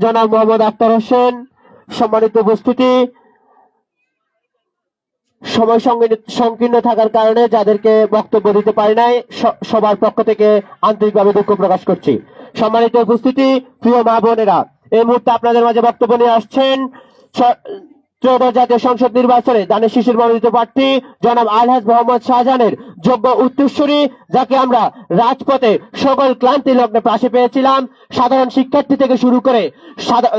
জনাব মোহাম্মদ আক্তার হোসেন, সম্মানিত উপস্থিতি। সময় সংকীর্ণ- থাকার কারণে যাদেরকে বক্তব্য দিতে পারি নাই সবার পক্ষ থেকে আন্তরিকভাবে দুঃখ প্রকাশ করছি। সম্মানিত উপস্থিতি, প্রিয় মা বোনেরা, এই মুহূর্তে আপনাদের মাঝে বক্তব্য নিয়ে আসছেন জাতীয় সংসদ নির্বাচনে মনোনীত প্রার্থী জনাব আলহাজ মোহাম্মদ শাহজাহানের যোগ্য যাকে আমরা রাজপথে সকল ক্লান্তি লগ্নে পাশে পেয়েছিলাম। সাধারণ শিক্ষার্থী থেকে শুরু করে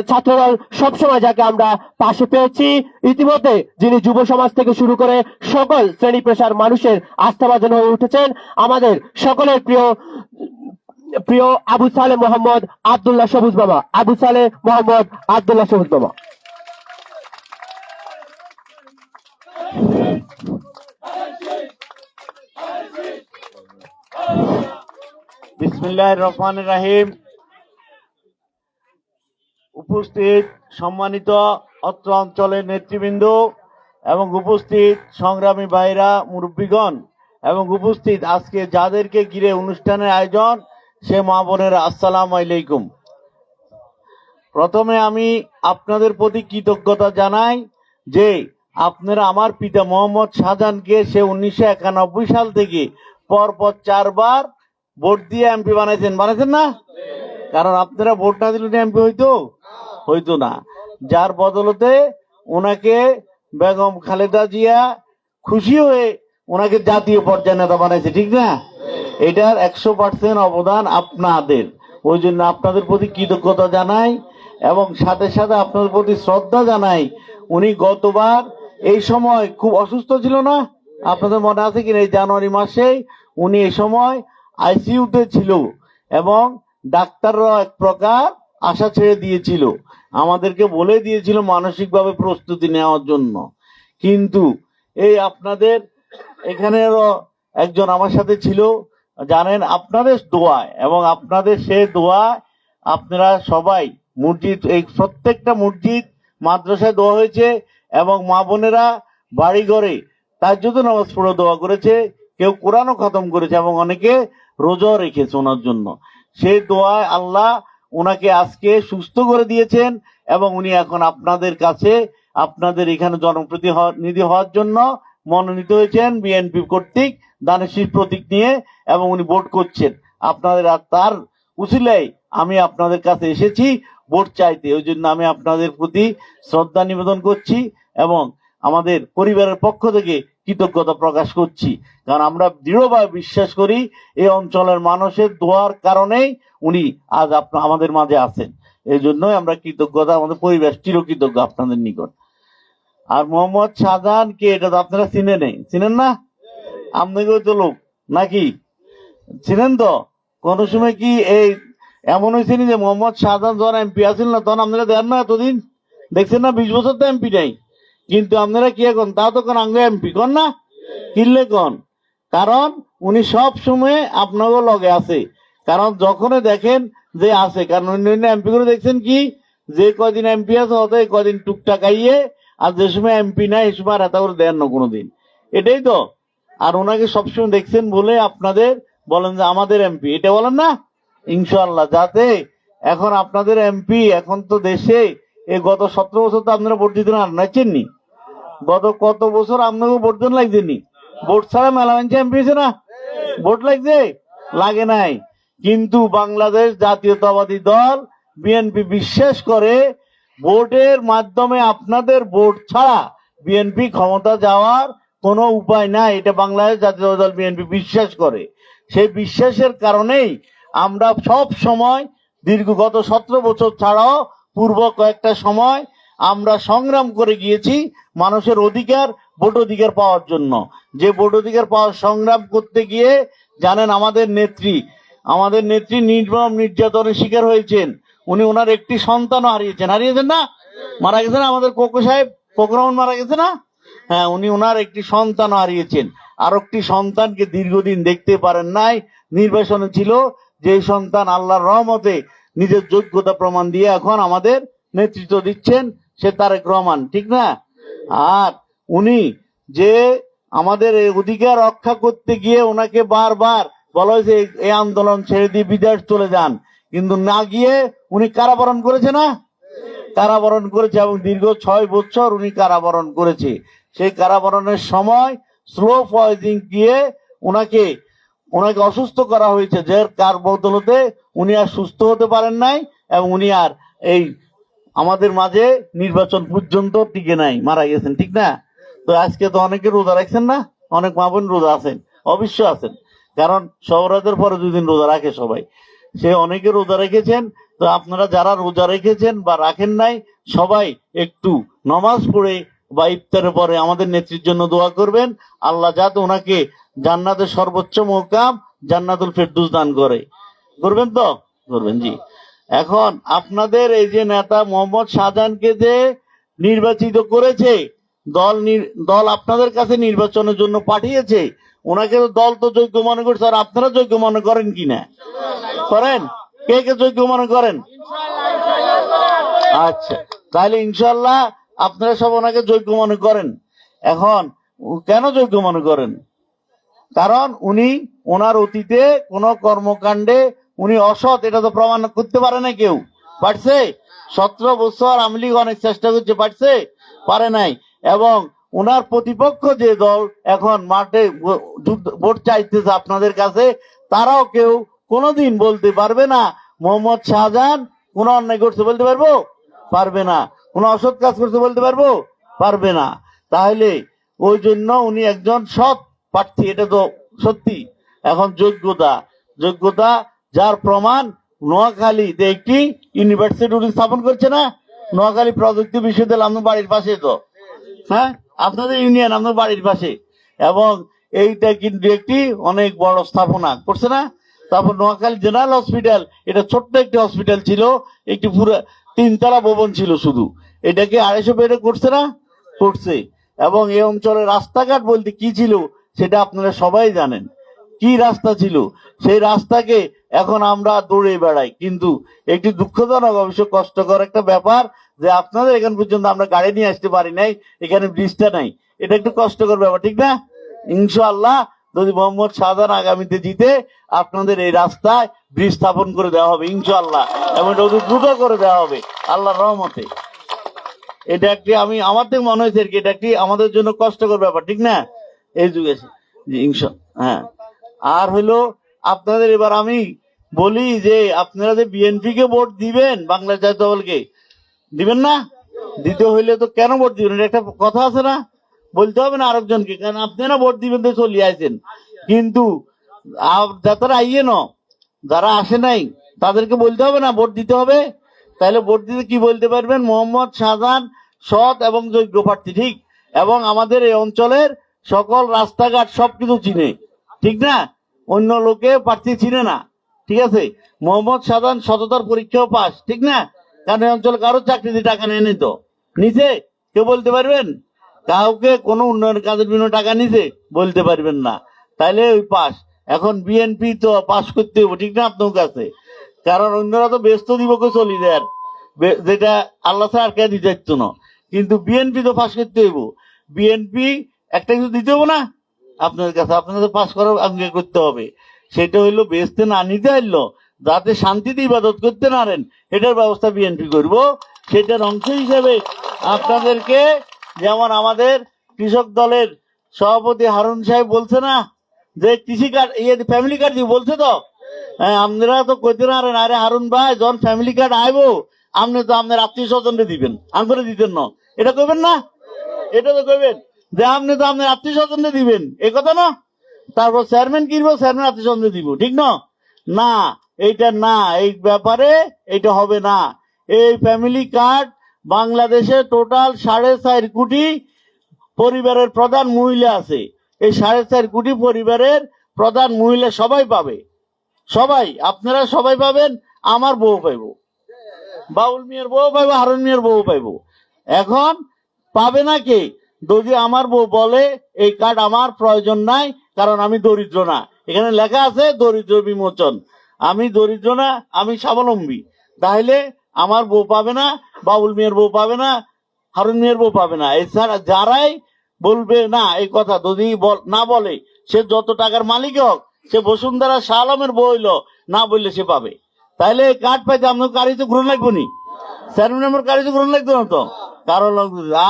ছাত্রদল সবসময় যাকে আমরা পাশে পেয়েছি। ইতিমধ্যে যিনি যুব সমাজ থেকে শুরু করে সকল শ্রেণি পেশার মানুষের আস্থাভাজন হয়ে উঠেছেন, আমাদের সকলের প্রিয় প্রিয় আবু সালে মোহাম্মদ আবদুল্লাহ সবুজ বাবা আবু সালে মোহাম্মদ আবদুল্লাহ সবুজ বাবা বিসমিল্লাহ রহমান রাহিম। উপস্থিত সম্মানিত অত্র অঞ্চলের নেতৃবৃন্দ এবং উপস্থিত সংগ্রামী ভাইরা, মুরব্বীগণ এবং উপস্থিত আজকে যাদেরকে ঘিরে অনুষ্ঠানের আয়োজন, সে মা বোনের আসসালাম আলাইকুম। প্রথমে আমি আপনাদের প্রতি কৃতজ্ঞতা জানাই যে আপনারা আমার পিতা মোহাম্মদ শাহজাহানকে সে উনিশশো একানব্বই সাল থেকে পরপর চারবার ভোট দিয়ে এমপি বানাইছেন বানাইছেন না? কারণ আপনারা ভোট না দিলে এমপি হইতো? হইতো না। যার বদলতে ওনাকে বেগম খালেদা জিয়া খুশি হয়ে ওনাকে জাতীয় পর্যায়ে নেতা বানাইছে, ঠিক না? এটার একশো পার্সেন্ট অবদান আপনাদের। ওই জন্য আপনাদের প্রতি কৃতজ্ঞতা জানাই এবং সাথে সাথে আপনাদের প্রতি শ্রদ্ধা জানাই। উনি গতবার এই সময় খুব অসুস্থ ছিল না? আপনাদের মনে আছে কিনা? এই জানুয়ারি মাসে উনি এই সময় আইসিইউতে ছিল এবং ডাক্তাররা এক প্রকার আশা ছেড়ে দিয়েছিল। আমাদেরকে বলে দিয়েছিল মানসিকভাবে প্রস্তুতি নেওয়ার জন্য। কিন্তু এই আপনাদের এখানেরও একজন আমার সাথে ছিল, জানেন আপনাদের দোয়ায় এবং আপনাদের সে দোয়া আপনারা সবাই মসজিদ, এই প্রত্যেকটা মসজিদ, মাদ্রাসায় দোয়া হয়েছে এবং মা বোনেরা বাড়ি ঘরে তার জন্য নামাজ পড়ে দোয়া করেছে, কেউ কোরআনও খতম করেছে এবং অনেকে রোজাও রেখেছে ওনার জন্য। সেই দোয়ায় আল্লাহ ওনাকে আজকে সুস্থ করে দিয়েছেন এবং উনি এখন আপনাদের কাছে আপনাদের এখানে জনপ্রতিনিধি হওয়ার জন্য মনোনীত হয়েছেন বিএনপি কর্তৃক দানেশীর প্রতীক নিয়ে এবং উনি ভোট করছেন। আপনাদের আর তার উচিলাই আমি আপনাদের কাছে এসেছি ভোট চাইতে। ওই জন্য আমি আপনাদের প্রতি শ্রদ্ধা নিবেদন করছি এবং আমাদের পরিবারের পক্ষ থেকে কৃতজ্ঞতা প্রকাশ করছি। কারণ আমরা দৃঢ়ভাবে বিশ্বাস করি, এই অঞ্চলের মানুষের দোয়ার কারণেই উনি আজ আপনার আমাদের মাঝে আছেন। এই জন্যই আমরা কৃতজ্ঞতা, আমাদের পরিবেশ চিরকৃতজ্ঞ আপনাদের নিকট। আর মোহাম্মদ শাহজাহান কে, এটা তো আপনারা চিনে নেই। চিনেন না? আপনাকেও তো লোক, নাকি? চিনেন তো? কোন সময় কি এই এমন হয়েছে যে মোহাম্মদ শাহজাহান যখন এমপি আসিল না, তখন আপনারা দেন না এতদিন? দেখছেন না, বিশ বছর তো এমপি নেই। কিন্তু আপনারা কি এখন তা তো কোন আঙ্গ এমপি কন না? কিনলে কন? কারণ উনি সব সময় আপনারও লগে আছে। কারণ যখনই দেখেন যে আছে, কারণ অন্যান্য এমপি গুলো দেখছেন কি? যে কদিন এমপি আছে হয়তো কদিন টুকটাক আইয়ে, আর যে সময় এমপি নাই এই সময় এত করে দেন না কোনোদিন। এটাই তো। আর ওনাকে সবসময় দেখছেন বলে আপনাদের বলেন যে আমাদের এমপি। এটা বলেন না? ইনশাল্লাহ যাতে এখন আপনাদের এমপি এখন তো দেশে এই গত সতেরো বছর তো আপনারা ভোট দিতে না নাচেননি গত কত বছর আপনাকে ভোট দেন লাগছেনি ভোট ছাড়া মেলা মানুষ এমপি হয়েছে না? ভোট লাগছে? লাগে নাই। কিন্তু বাংলাদেশ জাতীয়তাবাদী দল, বিএনপি বিশ্বাস করে ভোটের মাধ্যমে আপনাদের ভোট ছাড়া বিএনপি ক্ষমতা যাওয়ার কোনো উপায় নাই। এটা বাংলাদেশ জাতীয় দল, বিএনপি বিশ্বাস করে। সেই বিশ্বাসের কারণেই আমরা সব সময় দীর্ঘ গত সতেরো বছর ছাড়াও পূর্ব কয়েকটা সময় আমরা সংগ্রাম করে গিয়েছি মানুষের অধিকার, ভোট অধিকার পাওয়ার জন্য। যে ভোট অধিকার পাওয়ার সংগ্রাম করতে গিয়ে জানেন আমাদের নেত্রী। আমাদের নেত্রী নির্মম নির্যাতনের শিকার হয়েছেন। উনি ওনার একটি সন্তানও হারিয়েছেন। হারিয়েছেন না? মারা গেছে না আমাদের কোকো সাহেব? কোকরমন মারা গেছে না? হ্যাঁ উনি ওনার একটি সন্তান হারিয়েছেন। আর একটি সন্তানকে দীর্ঘদিন দেখতে পারেন নাই। নির্বাচনে ছিল। যে সন্তান আল্লাহর রহমতে নিজের যোগ্যতা প্রমাণ দিয়ে এখন আমাদের নেতৃত্ব দিচ্ছেন। সে তারেক রহমান, ঠিক না? আর উনি যে আমাদের অধিকার রক্ষা করতে গিয়ে ওনাকে বারবার বলা হয়েছে এই- আন্দোলন ছেড়ে দিয়ে বিদেশ চলে যান। কিন্তু না গিয়ে উনি কারাবরণ করেছে না? কারাবরণ করেছে এবং দীর্ঘ ছয় বছর উনি কারাবরণ করেছে। সেই কারাবরণের সময় স্লো পয়জিং দিয়ে ওনাকে ওনাকে অসুস্থ করা হয়েছে। যে কার বদলতে উনি আর সুস্থ হতে পারেন নাই এবং উনি আর এই আমাদের মাঝে নির্বাচন পর্যন্ত টিকে নাই, মারা গেছেন, ঠিক না? তো আজকে তো অনেকে রোজা রাখছেন না, অনেক মা বোন রোজা আছেন, অবশ্য আছেন। কারণ সবরাতের পরে দুই দিন রোজা রাখে সবাই। সে অনেকে রোজা রেখেছেন, তো আপনারা যারা রোজা রেখেছেন বা রাখেন নাই, সবাই একটু নমাজ পড়ে বা ইফতারের পরে আমাদের নেত্রীর জন্য দোয়া করবেন। আল্লাহ যাতে ওনাকে জান্নাতের সর্বোচ্চ মোকাম জান্নাতুল ফেরদুস দান করে। করবেন তো? করবেন, জি। এখন আপনাদের এই যে নেতা মোহাম্মদ শাহজাহানকে যে নির্বাচিত করেছে, দল দল আপনাদের কাছে নির্বাচনের জন্য পাঠিয়েছে, ওনাকে তো দল তো যোগ্য মনে করছে, আর আপনারা যোগ্য মনে করেন কিনা করেন? কে কে যোগ্য মনে করেন? আচ্ছা তাহলে ইনশাল্লাহ আপনারা সব ওনাকে যোগ্য মনে করেন। এখন কেন যোগ্য মনে করেন? কারণ উনি ওনার অতীতে কোন কর্মকাণ্ডে উনি অসৎ, এটা তো প্রমাণ করতে পারে না কেউ। পারছে? সতেরো বছর আওয়ামী লীগ অনেক চেষ্টা করছে, পারছে? পারে নাই। এবং ওনার প্রতিপক্ষ যে দল এখন মাঠে ভোট চাইতেছে আপনাদের কাছে, তারাও কেউ কোনোদিন বলতে পারবে না, মোহাম্মদ শাহজাহান কোন অন্যায় করছে বলতে পারব? পারবে না। কোন অসৎ কাজ করছে বলতে পারব? পারবে না। তাহলে ওই জন্য উনি একজন সৎ প্রার্থী, এটা তো সত্যি। এখন যোগ্যতা যোগ্যতা যার প্রমাণ নোয়াখালীতে একটি ইউনিভার্সিটি উনি স্থাপন করছে না? নোয়াখালী প্রযুক্তি বিশ্ববিদ্যালয় আপনার বাড়ির পাশে তো। হ্যাঁ? আপনাদের ইউনিয়ন আপনার বাড়ির পাশে। এবং এইটা কিন্তু একটি অনেক বড় স্থাপনা। করছে না? তারপর নোয়াখালী জেনারেল হসপিটাল এটা ছোট্ট একটি হসপিটাল ছিল। একটি পুরো তিনতলা ভবন ছিল শুধু। এটাকে আড়াইশো বেডে করছে না? করছে। এবং এই অঞ্চলের রাস্তাঘাট বলতে কি ছিল, সেটা আপনারা সবাই জানেন। কি রাস্তা ছিল? সেই রাস্তাকে এখন আমরা দৌড়ে বেড়াই। কিন্তু একটি দুঃখজনক, অবশ্য কষ্টকর একটা ব্যাপার যে আপনাদের এখান পর্যন্ত আমরা গাড়ি নিয়ে আসতে পারি নাই, এখানে ব্রিজটা নাই। এটা একটু কষ্টকর ব্যাপার, ঠিক না? ইনশাআল্লাহ যদি মোহাম্মদ শাহজাহান আগামীতে জিতে, আপনাদের এই রাস্তায় ব্রিজ স্থাপন করে দেওয়া হবে, ইনশাআল্লাহ। এবং এটা দ্রুত করে দেওয়া হবে, আল্লাহর রহমতে। এটা একটি আমি, আমার থেকে মনে হয়েছে এটা একটি আমাদের জন্য কষ্টকর ব্যাপার, ঠিক না? এই যুগে হ্যাঁ। আর হলো আপনাদের এবার আমি বলি যে আপনারা যে বিএনপি কে ভোট দিবেন বাংলা জাতীয় দলকে, দিবেন না? দিতে হইলে তো কেন ভোট দিবেন? এটা একটা কথা আছে না? বলতে হবে না আরেকজনকে, কারণ আপনারা ভোট দিবেন তো চলিয়ে আছেন কিন্তু যারা আইয়ে ন, যারা আসে নাই, তাদেরকে বলতে হবে না ভোট দিতে হবে। তাহলে ভোট দিতে কি বলতে পারবেন? মোহাম্মদ শাহজাহান, সৎ এবং যোগ্য প্রার্থী, ঠিক? এবং আমাদের এই অঞ্চলের সকল রাস্তাঘাট সবকিছু চিনে। ঠিক না? অন্য লোকে প্রার্থী চিনে না। ঠিক আছে? মোহাম্মদ শাহজাহান সততার পরীক্ষাও পাস, ঠিক না? কারণ এই অঞ্চলে কারও চাকরি দিয়ে টাকা নেয় নি তো। নিচে কেউ বলতে পারবেন? কাউকে কোনো উন্নয়ন কাজের জন্য টাকা নিছে বলতে পারবেন না। তাইলে ওই পাস। এখন বিএনপি তো পাস করতে হবে ঠিক না আপনার কাছে? কারণ অন্যরা তো ব্যস্ত দিবকে চলি দেয় যেটা আল্লাহ আর কে দিতে না। কিন্তু বিএনপি তো পাস করতে হইব। বিএনপি একটা কিছু দিতে হব না? আপনাদের কাছে আপনাদের পাস করার আগে করতে হবে। সেটা হইল বেচতে না নিতে হইল যাতে শান্তিতে ইবাদত করতে না পারেন, এটার ব্যবস্থা বিএনপি করব। সেটার অংশ হিসেবে আপনাদেরকে, যেমন আমাদের কৃষক দলের সভাপতি হারুন সাহেব বলছে না, যে কৃষি কার্ড ইয়ে ফ্যামিলি কার্ড দিয়ে বলছে তো? হ্যাঁ আপনারা তো কইতে না আরে হারুন ভাই, যখন ফ্যামিলি কার্ড আইবো, আপনি তো আপনার আত্মীয় স্বজনকে দিবেন আম দিতেন না। এটা কইবেন না? এটা তো কইবেন? যে আপনি তো আপনার আত্মীয় স্বজনকে দিবেন। এ কথা না? তারপর চেয়ারম্যান কিনবো চেয়ারম্যান আত্মীয় স্বজনকে দিব। ঠিক না? না, এইটা না, এই ব্যাপারে এটা হবে না। এই ফ্যামিলি কার্ড বাংলাদেশে টোটাল সাড়ে চার কোটি পরিবারের প্রধান মহিলা আছে। এই সাড়ে চার কোটি পরিবারের প্রধান মহিলা সবাই পাবে। সবাই, আপনারা সবাই পাবেন, আমার বউ পাইব। বাউল মিয়ার বউ পাইবো, হারুন মিয়ার বউ পাইবো। এখন পাবে না কে? যদি আমার বউ বলে, এই কার্ড আমার, প্রয়োজন নাই, কারণ আমি দরিদ্র না। এখানে লেখা আছে, দরিদ্র বিমোচন। আমি দরিদ্র না, আমি স্বাবলম্বী। তাহলে আমার বউ পাবে না, বাবুল মেয়ের বউ পাবে না, হারুন মেয়ের বউ পাবে না। এছাড়া যারাই বলবে, না, এই কথা যদি না বলে, সে যত টাকার মালিক হোক, সে বসুন্ধরা শাহ আলমের বউ হইল, না বললে সে পাবে। তাহলে এই কার্ড পাইতে আপনার গাড়ি তো ঘুরে লাগবো নি? চেয়ারম্যান মেম্বার তো গ্রহণ লাগতো না তো? কারও না।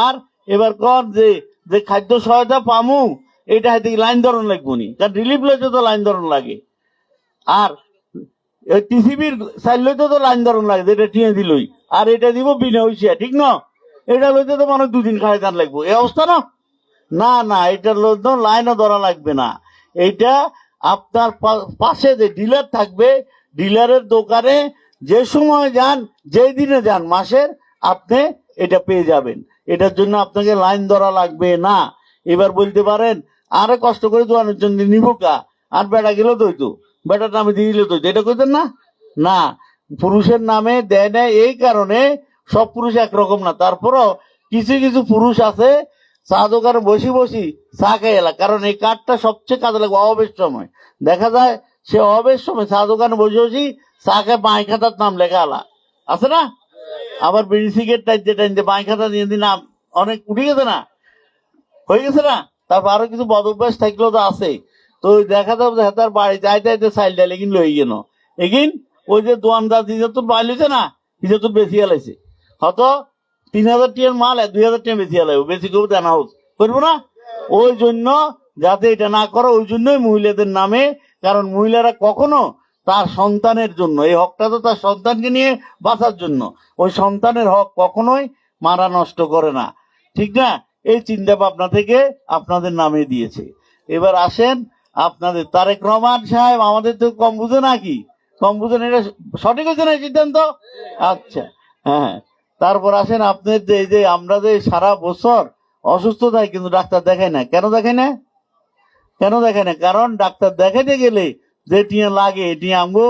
আর এবার কর যে যে খাদ্য সহায়তা পামু এটা হাতে লাইন ধরন লাগবো নি? কারণ রিলিফ লইতে তো লাইন ধরন লাগে। আর টিসিবির সাইড লইতে তো লাইন ধরন লাগে, যেটা টিয়ে দিলই। আর এটা দিব বিনা হইসিয়া ঠিক না? এটা লইতে তো মানুষ দুদিন খাই দান লাগবো। এই অবস্থা না? না না, এটার লইতে লাইনও ধরা লাগবে না। এটা আপনার পাশে যে ডিলার থাকবে, ডিলারের দোকানে যে সময় যান, যেই দিনে যান, মাসের, আপনি এটা পেয়ে যাবেন। এটার জন্য আপনাকে লাইন ধরা লাগবে না। এবার বলতে পারেন, আরে কষ্ট করে দোয়ানোর জন্য নিবো কা? আর বেটা গেল দইতো বেটার নামে দিয়ে দিলে দইতো এটা কইতেন না? না। পুরুষের নামে দেয় না এই কারণে সব পুরুষ একরকম না। তারপরও কিছু কিছু পুরুষ আছে চা দোকানে বসি বসি চা খাই এলা। কারণ এই কাঠটা সবচেয়ে কাজে লাগবে অবেশ সময়। দেখা যায় সে অবেশ সময় চা দোকানে বসে বসি চা খায় বাঁই খাতার নাম লেখা আলা আছে না? আবার বিড়ি সিগারেট টাইতে টাইতে বাঁই খাতা দিয়ে দিন অনেক উঠে গেছে না? হয়ে গেছে না? তারপর আরও কিছু বদ অভ্যাস থাকলেও তো আছে। তো দেখা যাবে তার বাড়ি যাইতে যাইতে সাইল ডালে কিন্তু লই গেল। এগিন, ওই যে দোয়ানদার দিতে তো বাইলেছে না? দিতে তো বেশি আলাইছে হয়তো তিন হাজার টিয়ার মাল দুই হাজার টিয়া বেশি আলাইব বেশি কেউ দেনা হোক। করব না? ওই জন্য যাতে এটা না করে, ওই জন্যই মহিলাদের নামে, কারণ মহিলারা কখনো তার সন্তানের জন্য। এই হকটা তো তার সন্তানকে নিয়ে বাঁচার জন্য। ওই সন্তানের হক কখনোই মারা নষ্ট করে না। ঠিক না? এই চিন্তা ভাবনা থেকে আপনাদের নামে দিয়েছে। এবার আসেন আপনাদের তারেক রহমান সাহেব, আমাদের তো কম বুঝে নাকি কম বুঝেন এটা সঠিক হয়েছে না সিদ্ধান্ত? আচ্ছা হ্যাঁ তারপর আসেন আপনাদের যে এই যে আমরা যে সারা বছর অসুস্থ থাকি কিন্তু ডাক্তার দেখায় না। কেন দেখাই না? কেন দেখাই না? কারণ ডাক্তার দেখাইতে গেলে যে টিয়া লাগে, টিয়া আমগো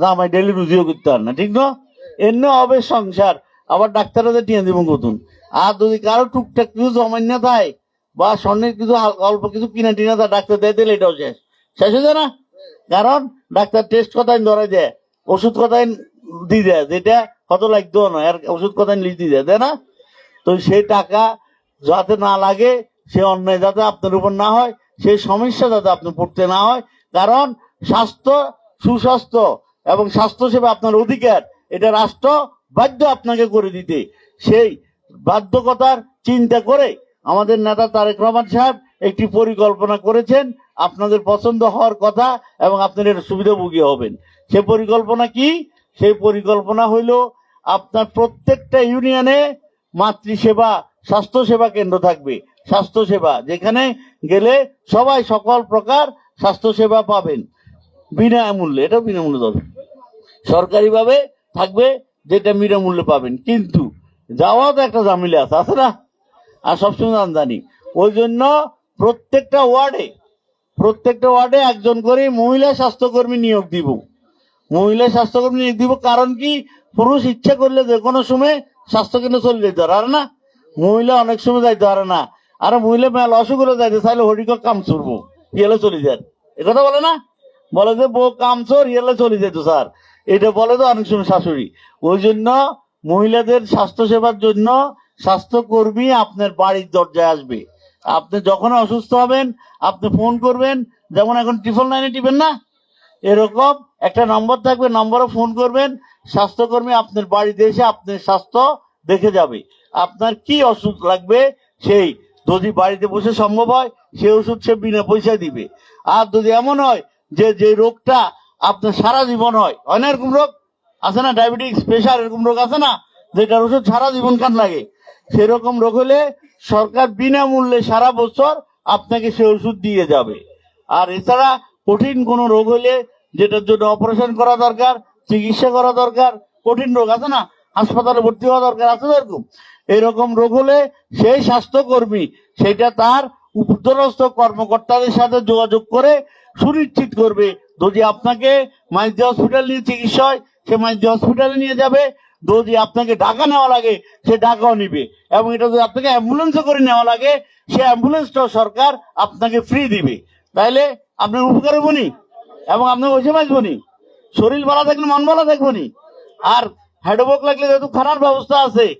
জামাই ডেলি রুজিও করতে পার না, ঠিক না? এমনি হবে সংসার, আবার ডাক্তাররা যে টিয়া দিব কতুন? আর যদি কারও টুকটাক কিছু জমান্য থাকে বা স্বর্ণের কিছু অল্প কিছু কিনা টিনা থাকে ডাক্তার দিয়ে দিলে এটাও শেষ। শেষ হয়ে যায় না? কারণ ডাক্তার টেস্ট কথাই ধরে দেয়, ওষুধ কথাই দিয়ে দেয়, যেটা কত লাগতো না, আর ওষুধ কথাই লিখ দিয়ে দেয় না? তো সেই টাকা যাতে না লাগে, সে অন্যায় যাতে আপনার উপর না হয় সেই সমস্যা যাতে আপনি পড়তে না হয়, কারণ স্বাস্থ্য, সুস্বাস্থ্য এবং স্বাস্থ্য সেবা আপনার অধিকার। এটা রাষ্ট্র বাধ্য আপনাকে করে দিতে। সেই বাধ্যকতার চিন্তা করে আমাদের নেতা তারেক রহমান সাহেব একটি পরিকল্পনা করেছেন। আপনাদের পছন্দ হওয়ার কথা এবং আপনার এটা সুবিধাভোগী হবেন। সে পরিকল্পনা কি? সেই পরিকল্পনা হইল আপনার প্রত্যেকটা ইউনিয়নে মাতৃসেবা স্বাস্থ্য সেবা কেন্দ্র থাকবে। স্বাস্থ্য সেবা যেখানে গেলে সবাই সকল প্রকার স্বাস্থ্য সেবা পাবেন। বিনামূল্যে এটা বিনামূল্যে দরকার সরকারিভাবে থাকবে যেটা বিনামূল্যে পাবেন। কিন্তু যাওয়া তো একটা জামিলে আছে আছে না? আর সবসময় আমদানি ওই জন্য প্রত্যেকটা ওয়ার্ডে প্রত্যেকটা ওয়ার্ডে একজন করে মহিলা স্বাস্থ্যকর্মী নিয়োগ দিব। মহিলা স্বাস্থ্যকর্মী নিয়োগ দিব, কারণ কি? পুরুষ ইচ্ছা করলে যে কোনো সময় স্বাস্থ্যকেন্দ্র চলে যেতে পারে, আর না? মহিলা অনেক সময় যাইতে পারে না। আর মহিলা মেল অসুখ হলে যাইতে চাইলে হরিক কাম চুরবো ইয়েলে চলে যান এ কথা বলে না? বলে যে, বউ কাম চোর ইয়েলে চলে যেত, স্যার। এটা বলে তো অনেক সময় শাশুড়ি। ওই জন্য মহিলাদের স্বাস্থ্য সেবার জন্য স্বাস্থ্যকর্মী আপনার বাড়ির দরজায় আসবে। আপনি যখন অসুস্থ হবেন, আপনি ফোন করবেন, যেমন এখন টিফল লাইনে টিপেন না? এরকম একটা নম্বর থাকবে, নম্বরে ফোন করবেন, স্বাস্থ্যকর্মী আপনার বাড়িতে এসে আপনার স্বাস্থ্য দেখে যাবে। আপনার কি ওষুধ লাগবে, সেই যদি বাড়িতে বসে সম্ভব হয় সেই ওষুধ সে বিনা পয়সায় দিবে। আর যদি এমন হয় যে যে রোগটা আপনার সারা জীবন হয়। হয় না এরকম রোগ? আছে না? ডায়াবেটিস প্রেশার এরকম রোগ আছে না? যেটার ওষুধ সারা জীবন কান লাগে। সেরকম রোগ হলে সরকার বিনামূল্যে সারা বছর আপনাকে সে ওষুধ দিয়ে যাবে। আর এছাড়া কঠিন কোনো রোগ হলে যেটার জন্য অপারেশন করা দরকার, চিকিৎসা করা দরকার, কঠিন রোগ আছে না? হাসপাতালে ভর্তি হওয়া দরকার আছে এরকম? এরকম রোগ হলে সেই স্বাস্থ্যকর্মী, সেটা তার উপরস্থ কর্মকর্তাদের সাথে যোগাযোগ করে সুনিশ্চিত করবে। যদি আপনাকে মাইজি হসপিটাল নিয়ে চিকিৎসা হয়, সে মাইজি হসপিটালে নিয়ে যাবে। যদি আপনাকে ঢাকা নেওয়া লাগে, সে ঢাকাও নিবে। এবং এটা যদি আপনাকে অ্যাম্বুলেন্সে করে নেওয়া লাগে, সে অ্যাম্বুলেন্সটাও সরকার আপনাকে ফ্রি দিবে। তাইলে আপনার উপকার হব নি? এবং আপনাকে ওইসে বাঁচবো নি? শরীর ভালো থাকলে মন ভালো থাকব নি? আর হেডবক লাগলে যেহেতু খারাপ ব্যবস্থা আছে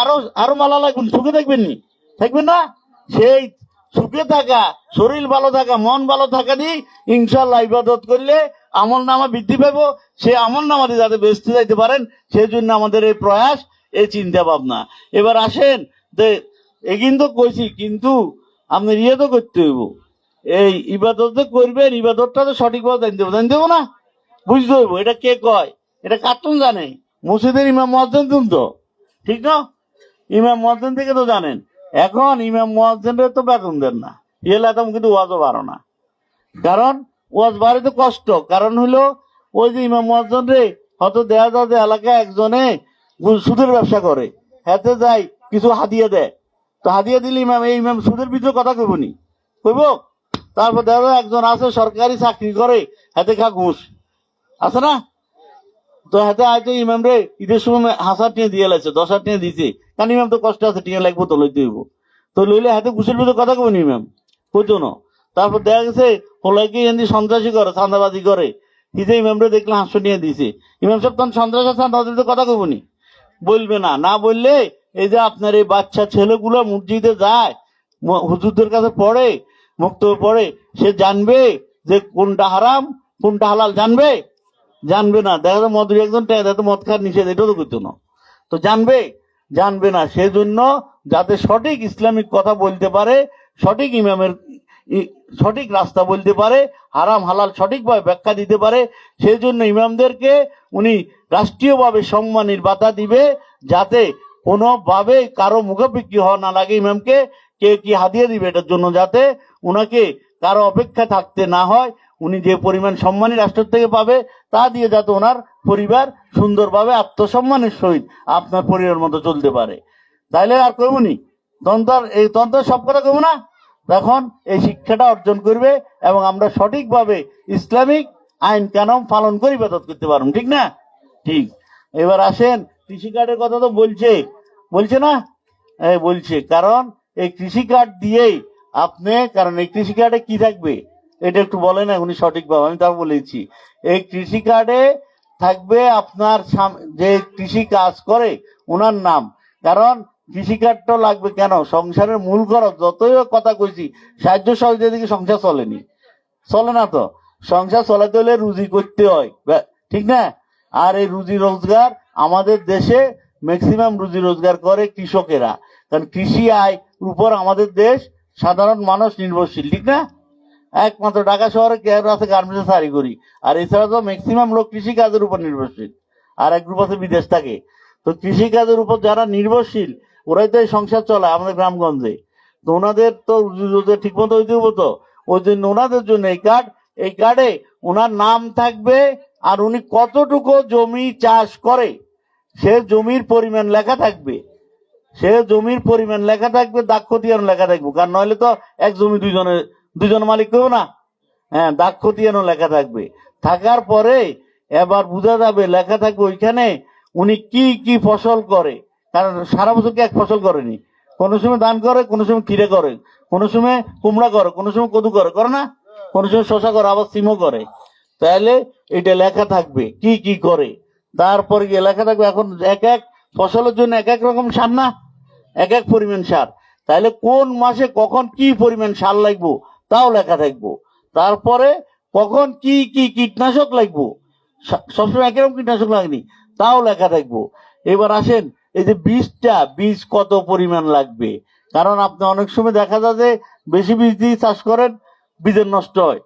আরও আরও ভালো লাগবেন সুখে থাকবেন নি? থাকবেন না? সেই সুখে থাকা, শরীর ভালো থাকা, মন ভালো থাকা দিয়ে ইনশাল্লাহ ইবাদত করলে আমল নামা বৃদ্ধি পাইব, সে আমল নামাতে যাতে বেসতে যাইতে পারেন সেই জন্য আমাদের এই প্রয়াস, এই চিন্তা ভাবনা এবার আসেন, যে এ কিন্তু কইছি, কিন্তু আপনি ইয়ে তো করতে হইব। এই ইবাদত যে করবেন, ইবাদতটা তো সঠিকভাবে জানতে হবে জানতে না? বুঝতে হইব, এটা কে কয়? এটা কার্টুন জানে। মসজিদের ইমাম মহাজন তো ঠিক না? ইমাম মহাজন থেকে তো জানেন। এখন ইমাম মহাজনের তো বেতন দেন না। ইয়েলা তো কিন্তু ওয়াজও বাড়ো না। কারণ ওয়াজ বাড়ি তো কষ্ট। কারণ হলো ওই যে ইমাম মহাজন রে হয়তো দেখা যায় যে এলাকায় একজনে সুদের ব্যবসা করে। হাতে যায়, কিছু হাদিয়া দেয়। তো হাদিয়া দিলে ইমাম এই ইমাম সুদের ভিতরে কথা কইব নি? কইব? তারপর দেখা যায় একজন আছে, সরকারি চাকরি করে হাতে খা ঘুষ। আছে না? তো হাতে আয়তো ইমাম রে ঈদের সময় হাসার টিয়া দিয়ে লাগছে দশ হাজার টিয়া দিছে। কারণ ইমাম তো কষ্ট আছে, টিয়া লাগবো তো লইতে হইব তো লইলে হাতে ঘুষের ভিতরে কথা কবেন ইমাম কইতো না। তারপর দেখা গেছে হোলাইকে এমনি সন্ত্রাসী করে চান্দাবাজি করে। হিজে ইমাম রে দেখলে হাঁসশো নিয়ে দিছে। ইমাম সাহেব তখন সন্ত্রাস আছে তাদের তো কথা কবনি বলবে না। না বললে এই যে আপনার এই বাচ্চা ছেলেগুলো মসজিদে যায় হুজুরদের কাছে পড়ে মুক্ত পড়ে, সে জানবে যে কোনটা হারাম, কোনটা হালাল জানবে? জানবে না। দেখা যায় মদ একজন মদ খাওয়ার নিষেধ, এটাও তো করতো না। তো জানবে জানবে না। সেজন্য যাতে সঠিক ইসলামিক কথা বলতে পারে, সঠিক ইমামের সঠিক রাস্তা বলতে পারে, হারাম, হালাল সঠিকভাবে ব্যাখ্যা দিতে পারে সেই জন্য ইমামদেরকে উনি রাষ্ট্রীয়ভাবে সম্মানের বাতা দিবে, যাতে কোনোভাবে কারও মুখাপিক্ষি হওয়া না লাগে ইমামকে, কে কি হাতিয়ে দিবে এটার জন্য, যাতে উনাকে কারও অপেক্ষা থাকতে না হয়। উনি যে পরিমাণ সম্মানী রাষ্ট্র থেকে পাবে, তা দিয়ে যাতে ওনার পরিবার সুন্দরভাবে আত্মসম্মানের সহিত আপনার পরিবার মতো চলতে পারে। তাইলে আর করব নি তন্ত্র এই তন্ত্র সব কথা কইব না? তখন এই শিক্ষাটা অর্জন করবে এবং আমরা সঠিকভাবে ইসলামিক আইন কানুন পালন করি বেতন করতে পারব ঠিক না? ঠিক। এবার আসেন কৃষি কার্ডের কথা তো বলছে। বলছে না? এই বলছে, কারণ এই কৃষি কার্ড দিয়েই আপনি, কারণ এই কৃষি কার্ডে কি থাকবে? এটা একটু বলেন না, উনি সঠিকভাবে, আমি তাও বলেছি। এই কৃষি কার্ডে থাকবে আপনার যে কৃষি কাজ করে, ওনার নাম। কারণ কৃষি কার্ডটা লাগবে কেন? সংসারের মূল খরচ, যতই কথা কইছি, সাহায্য সহযোগিতা দিকে সংসার চলেনি। চলে না তো? সংসার চলাতে হলে রুজি করতে হয়। ঠিক না? আর এই রুজি রোজগার আমাদের দেশে ম্যাক্সিমাম রুজি রোজগার করে কৃষকেরা। কারণ কৃষি আয় উপর আমাদের দেশ সাধারণ মানুষ নির্ভরশীল, ঠিক না? একমাত্র ঢাকা শহরে কে আছে গার্মেন্টস সারি করি। আর এছাড়া তো ম্যাক্সিমাম লোক কৃষি কাজের উপর নির্ভরশীল। আর এক গ্রুপ আছে বিদেশ থাকে। তো কৃষি কাজের উপর যারা নির্ভরশীল, ওরাই তো এই সংসার চলায় আমাদের গ্রামগঞ্জে। তো ওনাদের তো ঠিক মতো হইতে হব তো? ওই জন্য ওনাদের জন্য এই কার্ড এই কার্ডে ওনার নাম থাকবে আর উনি কতটুকু জমি চাষ করে, সে জমির পরিমাণ লেখা থাকবে। সে জমির পরিমাণ লেখা থাকবে দাক্ষতিয়ানো লেখা থাকবে। কারণ নইলে তো এক জমি দুইজনের দুজন মালিক করব না? হ্যাঁ দাক্ষতিয়ানো লেখা থাকবে। থাকার পরে এবার বোঝা যাবে, লেখা থাকবে ওইখানে উনি কি কি ফসল করে। কারণ সারা বছর কি এক ফসল করেনি? কোনো সময় ধান করে, কোনো সময় খিরে করে, কোনো সময় কুমড়া করে, কোনো সময় কদু করে করে না? কোনো সময় শশা করে, আবার সিমও করে। তাহলে এটা লেখা থাকবে, কি কি করে? তারপরে গিয়ে লেখা থাকবে, এখন এক এক ফসলের জন্য এক এক রকম সার না? এক এক পরিমাণ সার। তাহলে কোন মাসে কখন কি পরিমাণ সার লাগবো? তাও লেখা থাকব। তারপরে কখন কি কি কীটনাশক লাগবো? সবসময় একরকম কীটনাশক লাগেনি, তাও লেখা থাকব। এবার আসেন, এই যে বীজটা, বীজ কত পরিমাণ লাগবে? কারণ আপনি অনেক সময় দেখা যায় যে বেশি বীজ দিয়ে চাষ করেন, বীজের নষ্ট হয়।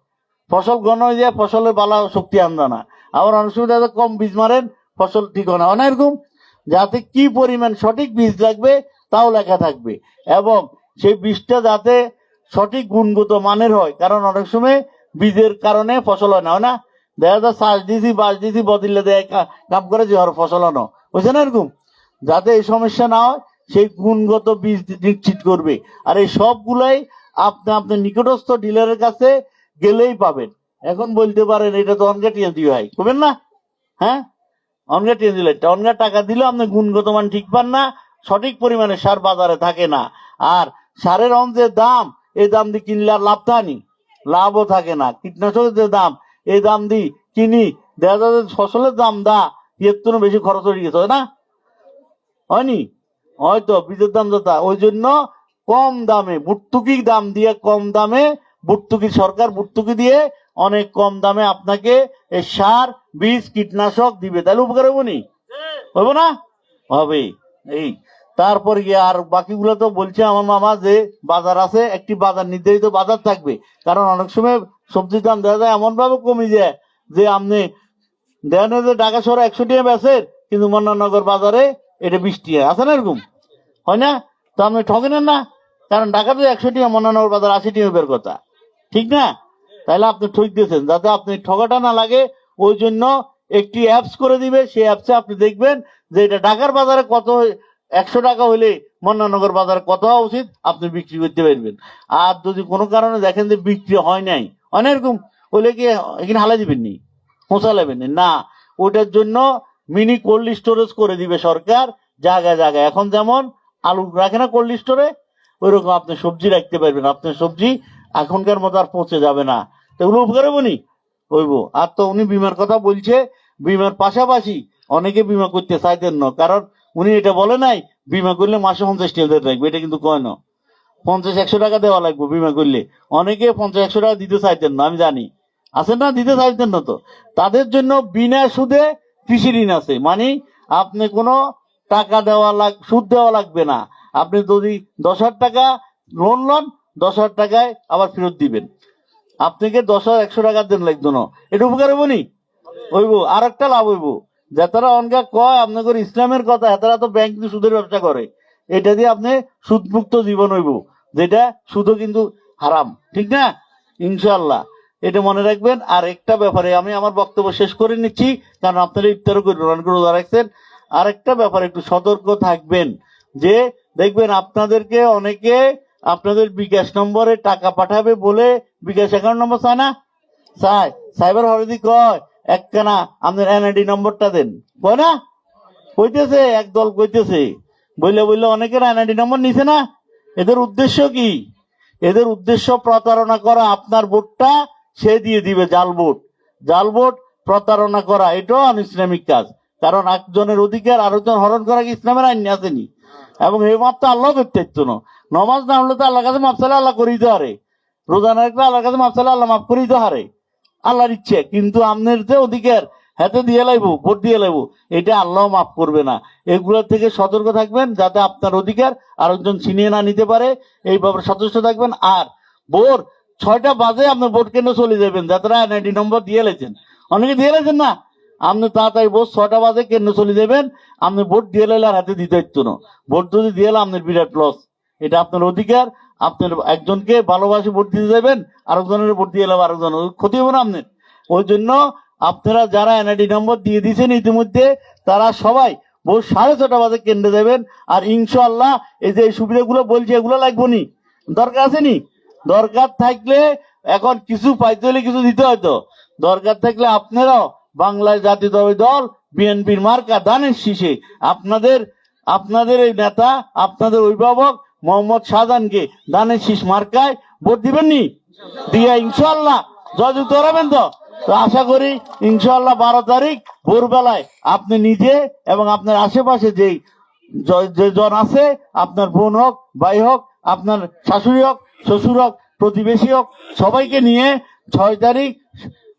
ফসল ঘন হয়ে যায়, ফসলের বালা শক্তি আনবে না। আবার অনেক সময় দেখা কম বীজ মারেন, ফসল ঠিক হয় না। অনেক না এরকম যাতে কি পরিমাণ সঠিক বীজ লাগবে, তাও লেখা থাকবে। এবং সেই বীজটা যাতে সঠিক গুণগত মানের হয়, কারণ অনেক সময় বীজের কারণে ফসল হয় না হয় না? দেখা যায় চাষ দিছি, বাস দিছি, বদলে দেয়, কা- কাম করে যে ওর ফসল হনো না। এরকম? যাতে এই সমস্যা না হয়, সেই গুণগত বীজ নিশ্চিত করবে। আর এই সবগুলাই আপনি আপনার নিকটস্থ ডিলারের কাছে গেলেই পাবেন। এখন বলতে পারেন, এটা তো অনগা টিএনজি হয় করবেন না? হ্যাঁ? অনগা টিএনজি লাইটটা, অনগা টাকা দিলে আপনি গুণগত মান ঠিক পান না, সঠিক পরিমাণে সার বাজারে থাকে না। আর সারের অন যে দাম এই দাম দিয়ে কিনলে আর লাভ থানি লাভও থাকে না। কীটনাশকের যে দাম এই দাম দিয়ে কিনি দেখা যায় যে ফসলের দাম দা এর তো বেশি খরচ হয়ে গেছে হয় না? হয়নি? হয়তো বীজের দাম যা ওই জন্য কম দামে ভর্তুকি দাম দিয়ে কম দামে ভর্তুকি সরকার ভর্তুকি দিয়ে অনেক কম দামে আপনাকে এই সার বীজ কীটনাশক দিবে। তাহলে উপকার হব নি? হব না? হবে। এই তারপর গিয়ে আর বাকিগুলো তো বলছে আমার মামা যে বাজার আছে, একটি বাজার, নির্ধারিত বাজার থাকবে। কারণ অনেক সময় সবজির দাম দেখা যায় এমন ভাবে কমে যায় যে আপনি দেখেন যে ঢাকা শহরে একশো টাকা বেচেন কিন্তু মন্নানগর বাজারে এটা বিশ টাকা আছে না এরকম? হয় না? তো আপনি ঠকেন না। কারণ ঢাকাতে একশো টাকা মন্নানগর বাজার আশি টাকা বের কথা। ঠিক না? তাহলে আপনি ঠক দিয়েছেন যাতে আপনি ঠকাটা না লাগে। ওই জন্য একটি অ্যাপস করে দিবে। সেই অ্যাপসে আপনি দেখবেন যে এটা ঢাকার বাজারে কত একশো টাকা হলে মন্নানগর বাজারে কত হওয়া উচিত? আপনি বিক্রি করতে পারবেন। আর যদি কোনো কারণে দেখেন যে বিক্রি হয় নাই অনেক রকম হলে কি এখানে হালা দিবেন নি? পৌঁছালেবেন না? ওটার জন্য মিনি কোল্ড স্টোরেজ করে দিবে সরকার জায়গায় জায়গায়। এখন যেমন আলু রাখে না কোল্ড স্টোরে ওইরকম আপনি সবজি রাখতে পারবেন। আপনার সবজি এখনকার মতো আর পচে যাবে না। তো এগুলো উপকার হব নি? হইব। আর তো উনি বিমার কথা বলছে, বিমার পাশাপাশি অনেকে বিমা করতে চাইতেন না। কারণ উনি এটা বলে নাই, বিমা করলে মাসে পঞ্চাশ টাকা দিয়ে রাখবে এটা কিন্তু কয় না। পঞ্চাশ, একশো টাকা দেওয়া লাগবে বিমা করলে। অনেকে পঞ্চাশ, একশো টাকা দিতে চাইতেন না, আমি জানি। আছে না? দিতে চাইতেন না তো। তাদের জন্য বিনা সুদে কৃষি ঋণ আছে। মানে আপনি কোনো টাকা দেওয়া লাগ, সুদ দেওয়া লাগবে না। আপনি যদি দশ হাজার টাকা লোন লন, দশ হাজার টাকায় আবার ফেরত দিবেন। আপনাকে দশ হাজার, একশো টাকা দেন লাগতো না। এটা উপকার হইব নি? হইব। আর একটা লাভ হইব। যাতারা অনকা কয়, আপনাদের ইসলামের কথা এতারা তো ব্যাংক সুদের ব্যবসা করে। এটা দিয়ে আপনি সুদমুক্ত জীবন হইব, যেটা সুদও কিন্তু হারাম, ঠিক না? ইনশাল্লাহ এটা মনে রাখবেন। আর একটা ব্যাপারে আমি আমার বক্তব্য শেষ করে নিচ্ছি, কারণ আপনারা ইফতারও করে রোজা রাখছেন। আর একটা ব্যাপারে একটু সতর্ক থাকবেন, যে দেখবেন আপনাদেরকে অনেকে আপনাদের বিকাশ নম্বরে টাকা পাঠাবে বলে বিকাশ অ্যাকাউন্ট নম্বর চায় না? চায়। সাইবার হরদি কয় একখানা আপনার এনআইডি নম্বরটা দেন। কয় না? কইতেছে, একদল কইতেছে। বললে বললে অনেকের এনআইডি নম্বর নিছে না। এদের উদ্দেশ্য কি? এদের উদ্দেশ্য প্রতারণা করা, আপনার ভোটটা সে দিয়ে দিবে, জাল ভোট। জাল ভোট, প্রতারণা করা, এটাও অনিসলামিক কাজ। কারণ একজনের অধিকার আরেকজন হরণ করা কি ইসলামের আইন আসেনি? এবং এই মাপ তো আল্লাহ করতে না। নমাজ না হলে তো আল্লাহ কাছে মাপ চাইলে আল্লাহ করিতে হারে। রোজা না রাখলে আল্লাহর কাছে মাপ চাইলে আল্লাহ মাফ করিতে হারে। আল্লাহর ইচ্ছে, কিন্তু আপনার যে অধিকার হাতে দিয়ে লাইবো, ভোট দিয়ে লাইবো, এটা আল্লাহ মাফ করবে না। এগুলোর থেকে সতর্ক থাকবেন, যাতে আপনার অধিকার আর একজন ছিনিয়ে না নিতে পারে। এই ব্যাপারে সচেষ্ট থাকবেন। আর ভোর ছয়টা বাজে আপনার ভোট কেন্দ্র চলে যাবেন, যাতে এনআইডি নম্বর দিয়ে লেছেন। অনেকে দিয়ে লেছেন না। আপনি তাড়াতাড়ি ভোট ছয়টা বাজে কেন্দ্র চলে যাবেন, আপনি ভোট দিয়ে লাইলে আর হাতে দিতে হতো না। ভোট যদি দিয়ে আপনার বিরাট লস এটা আপনার অধিকার আপনার একজনকে ভালোবাসে ভোট দিতে যাবেন, আরেকজনের ভোট দিয়ে এলাম আরেকজন ক্ষতি হবে না আপনার। ওই জন্য আপনারা যারা এনআইডি নম্বর দিয়ে দিয়েছেন ইতিমধ্যে, তারা সবাই ভোর সাড়ে ছটা বাজে কেন্দ্রে দেবেন আর ইনশাল্লাহ এই যে সুবিধাগুলো বলছি, এগুলো লাগবো নি। দরকার আছে নি? দরকার থাকলে এখন কিছু পাইতে হলে কিছু দিতে হয়তো দরকার থাকলে আপনারাও বাংলার জাতীয়তাবাদী দল, বিএনপির মার্কা দানের শীষে আপনাদের আপনাদের এই নেতা, আপনাদের অভিভাবক মোহাম্মদ শাহজাহানকে দানের শীষ মার্কায় ভোট দিবেন নি দিয়ে ইনশাল্লাহ জয়যুক্ত হবেন তো তো আশা করি ইনশাল্লাহ বারো তারিখ ভোরবেলায় আপনি নিজে এবং আপনার আশেপাশে যেই যে জন আছে, আপনার বোন হোক, ভাই হোক, আপনার শাশুড়ি হোক, শ্বশুর হোক, প্রতিবেশী হোক, সবাইকে নিয়ে ছয় তারিখ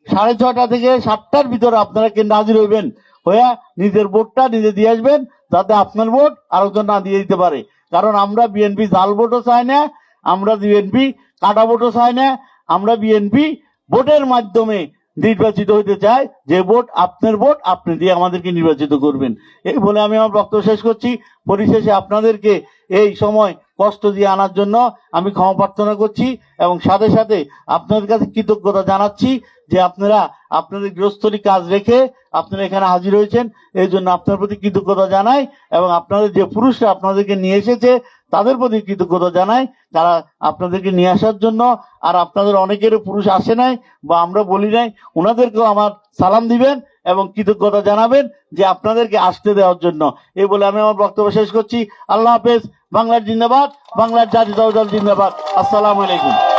সাড়ে ছটা থেকে সাতটার ভিতরে আপনারা কেন্দ্রে হাজির হইবেন। হইয়া নিজের ভোটটা নিজে দিয়ে আসবেন, যাতে আপনার ভোট আরেকজন না দিয়ে দিতে পারে। কারণ আমরা বিএনপি জাল ভোটও চাই না, আমরা বিএনপি কাটা ভোটও চাই না, আমরা বিএনপি ভোটের মাধ্যমে নির্বাচিত হইতে চাই। যে ভোট আপনার ভোট, আপনি দিয়ে আমাদেরকে নির্বাচিত করবেন। এই বলে আমি আমার বক্তব্য শেষ করছি। পরিশেষে আপনাদেরকে এই সময় কষ্ট দিয়ে আনার জন্য আমি ক্ষমা প্রার্থনা করছি এবং সাথে সাথে আপনাদের কাছে কৃতজ্ঞতা জানাচ্ছি যে আপনারা আপনাদের গৃহস্থলী কাজ রেখে আপনারা এখানে হাজির হয়েছেন। এই জন্য আপনার প্রতি কৃতজ্ঞতা জানাই এবং আপনাদের যে পুরুষরা আপনাদেরকে নিয়ে এসেছে, তাদের প্রতি কৃতজ্ঞতা জানাই। তারা আপনাদেরকে নিয়ে আসার জন্য আর আপনাদের অনেকের পুরুষ আসে নাই বা আমরা বলি নাই, ওনাদেরকেও আমার সালাম দিবেন। এবং কৃতজ্ঞতা জানাবেন যে আপনাদেরকে আসতে দেওয়ার জন্য। এই বলে আমি আমার বক্তব্য শেষ করছি। আল্লাহ হাফেজ। বাংলার জিন্দাবাদ। বাংলার জাতীয় দল জিন্দাবাদ। আসসালামু আলাইকুম।